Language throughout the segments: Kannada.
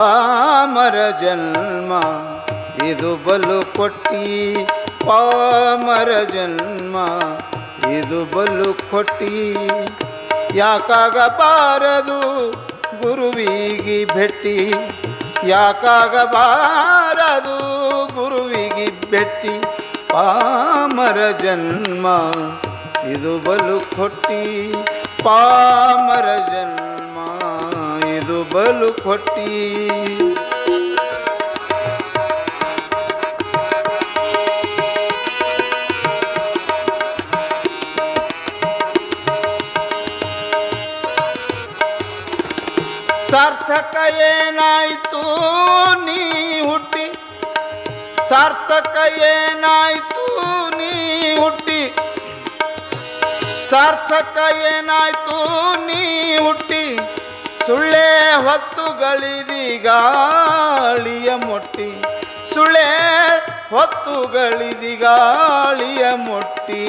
ಪಾಮರ ಜನ್ಮ, ಇದು ಬಲು ಕೊಟ್ಟಿ. ಪಾಮರ ಜನ್ಮ, ಇದು ಬಲು ಕೊಟ್ಟಿ. ಯಾಕಾಗಬಾರದು ಗುರುವಿಗೆ ಭೆಟ್ಟಿ ಯಾಕಾಗಬಾರದು ಗುರುವಿಗೆ ಭೆಟ್ಟಿ ಪಾಮರ ಜನ್ಮ, ಇದು ಬಲು ಕೊಟ್ಟಿ. ಪಾಮರ ಜನ್ಮ. ಇದು ಬಲು ಕೊಟ್ಟಿ ಸಾರ್ಥಕ ಏನಾಯ್ತು ನೀ ಹುಟ್ಟಿ ಸಾರ್ಥಕ ಏನಾಯ್ತು ನೀ ಹುಟ್ಟಿ ಸಾರ್ಥಕ ಏನಾಯ್ತು ನೀ ಹುಟ್ಟಿ ಸುಳ್ಳೆ ಹೊತ್ತುಗಳಿದಿ ಗಾಳಿಯ ಮೊಟ್ಟಿ. ಸುಳೆ ಹೊತ್ತುಗಳಿದಿ ಗಾಳಿಯ ಮೊಟ್ಟಿ.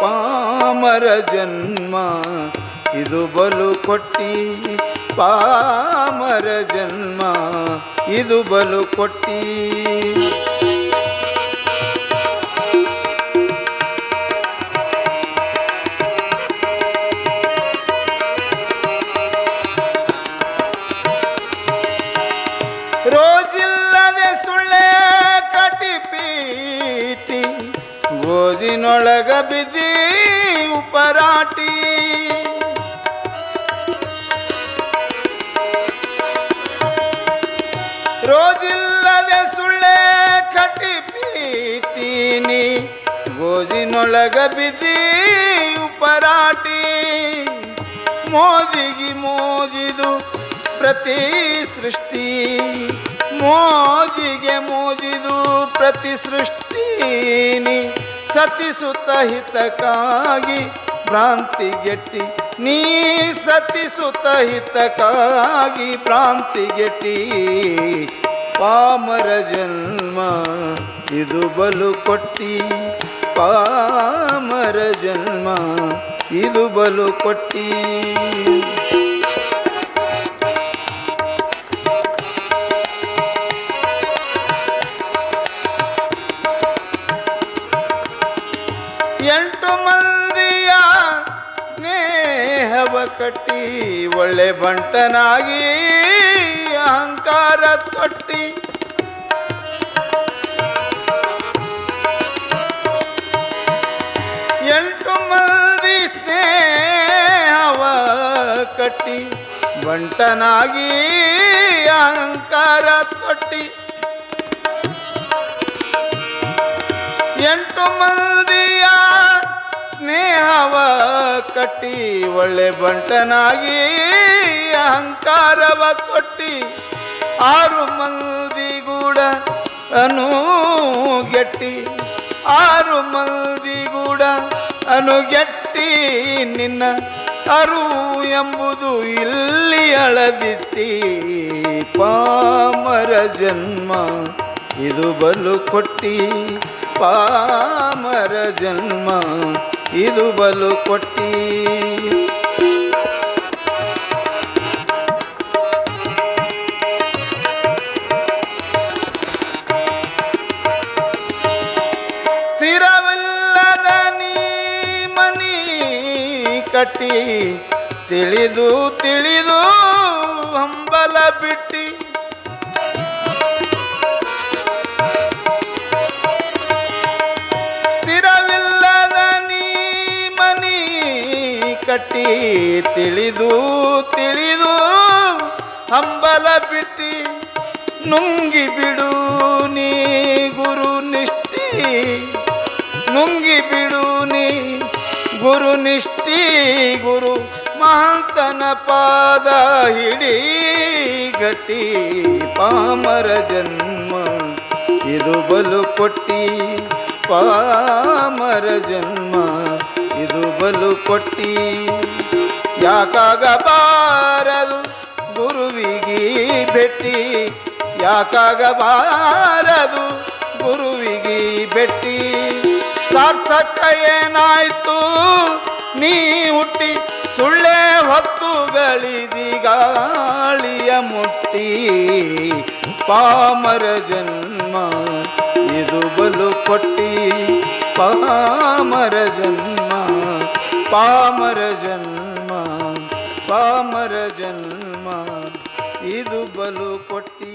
ಪಾಮರ ಜನ್ಮ, ಇದು ಬಲು ಕೊಟ್ಟಿ. ಪಾಮರ ಜನ್ಮ, ಇದು ಬಲು ಕೊಟ್ಟಿ. ಗೋಜಿನೊಳಗ ಬಿದ್ದಿ ಉಪರಾಟಿ. ರೋಜಿಲ್ಲದೆ ಸುಳ್ಳೆ ಕಟಿಪೀಟಿನಿ ಗೋಜಿನೊಳಗ ಬಿದ್ದಿ ಉಪರಾಟಿ. ಮೋಜಿಗಿ ಮೋಜಿದು ಪ್ರತಿ ಸೃಷ್ಟಿ. ಮೋಜಿಗೆ ಮೋಜಿದು ಪ್ರತಿ ಸೃಷ್ಟಿನಿ ಸತಿಸುತ್ತ ಹಿತಕ್ಕಾಗಿ ಭ್ರಾಂತಿಗೆಟ್ಟಿ ನೀ ಸತಿಸುತ್ತ ಹಿತಕ್ಕಾಗಿ ಭ್ರಾಂತಿಗೆಟ್ಟಿ ಪಾಮರ ಜನ್ಮ ಇದು ಬಲು ಕೊಟ್ಟಿ. ಪಾಮರ ಜನ್ಮ ಇದು ಬಲು ಕೊಟ್ಟಿ. ಕಟ್ಟಿ ಒಳ್ಳೆ ಬಂಟನಾಗಿ ಅಹಂಕಾರ ತೊಟ್ಟಿ. ಎಂಟು ಮಂದಿ ಸ್ನೇಹವ ಕಟ್ಟಿ ಬಂಟನಾಗಿ ಅಹಂಕಾರ ತೊಟ್ಟಿ. ಎಂಟು ಮಂದಿಯ ಸ್ನೇಹವ ಕಟ್ಟಿ ಒಳ್ಳೆ ಬಂಟನಾಗಿ ಅಹಂಕಾರವ ತೊಟ್ಟಿ ಆರು ಮಂದಿ ಗೂಡ ಅನುಗೆಟ್ಟಿ ಆರು ಮಂದಿ ಗೂಡ ಅನುಗೆಟ್ಟಿ ನಿನ್ನ ಅರು ಎಂಬುದು ಇಲ್ಲಿ ಅಳದಿಟ್ಟಿ. ಪಾಮರ ಜನ್ಮ ಇದು ಬಲು ಕೊಟ್ಟಿ, ಪಾಮರ ಜನ್ಮ ಇದು ಬಲು ಕೊಟ್ಟಿ. ಸ್ಥಿರವಿಲ್ಲದ ನೀ ಮನಿ ಕಟ್ಟಿ ತಿಳಿದು ತಿಳಿದು ಹಂಬಲ ಬಿಟ್ಟಿ. ಕಟ್ಟಿ ತಿಳಿದು ತಿಳಿದು ಹಂಬಲ ಬಿಟ್ಟಿ ನುಂಗಿ ಬಿಡು ನೀ ಗುರು ನಿಷ್ಠಿ. ನುಂಗಿ ಬಿಡು ನೀ ಗುರು ನಿಷ್ಠಿ. ಗುರು ಮಹಂತನ ಪಾದ ಹಿಡಿ ಗಟ್ಟಿ ಪಾಮರ ಜನ್ಮ. ಇದು ಬಲು ಕೊಟ್ಟಿ ಪಾಮರ ಜನ್ಮ. ಇದು ಬಲು ಕೊಟ್ಟಿ. ಯಾಕಾಗಬಾರದು ಗುರುವಿಗಿ ಭೆಟ್ಟಿ ಯಾಕಾಗಬಾರದು ಗುರುವಿಗಿ ಭೆಟ್ಟಿ ಸಾರ್ಥಕ ಏನಾಯ್ತು ನೀ ಹುಟ್ಟಿ ಸುಳ್ಳೆ ಹೊತ್ತುಗಳಿದಿ ಗಾಳಿಯ ಮುಟ್ಟಿ. ಪಾಮರ ಜನ್ಮ ಇದು ಬಲು ಕೊಟ್ಟಿ. ಪಾಮರ ಜನ್ಮ ಪಾಮರ ಜನ್ಮ ಪಾಮರ ಜನ್ಮ ಇದು ಬಲು ಕೊಟ್ಟಿ.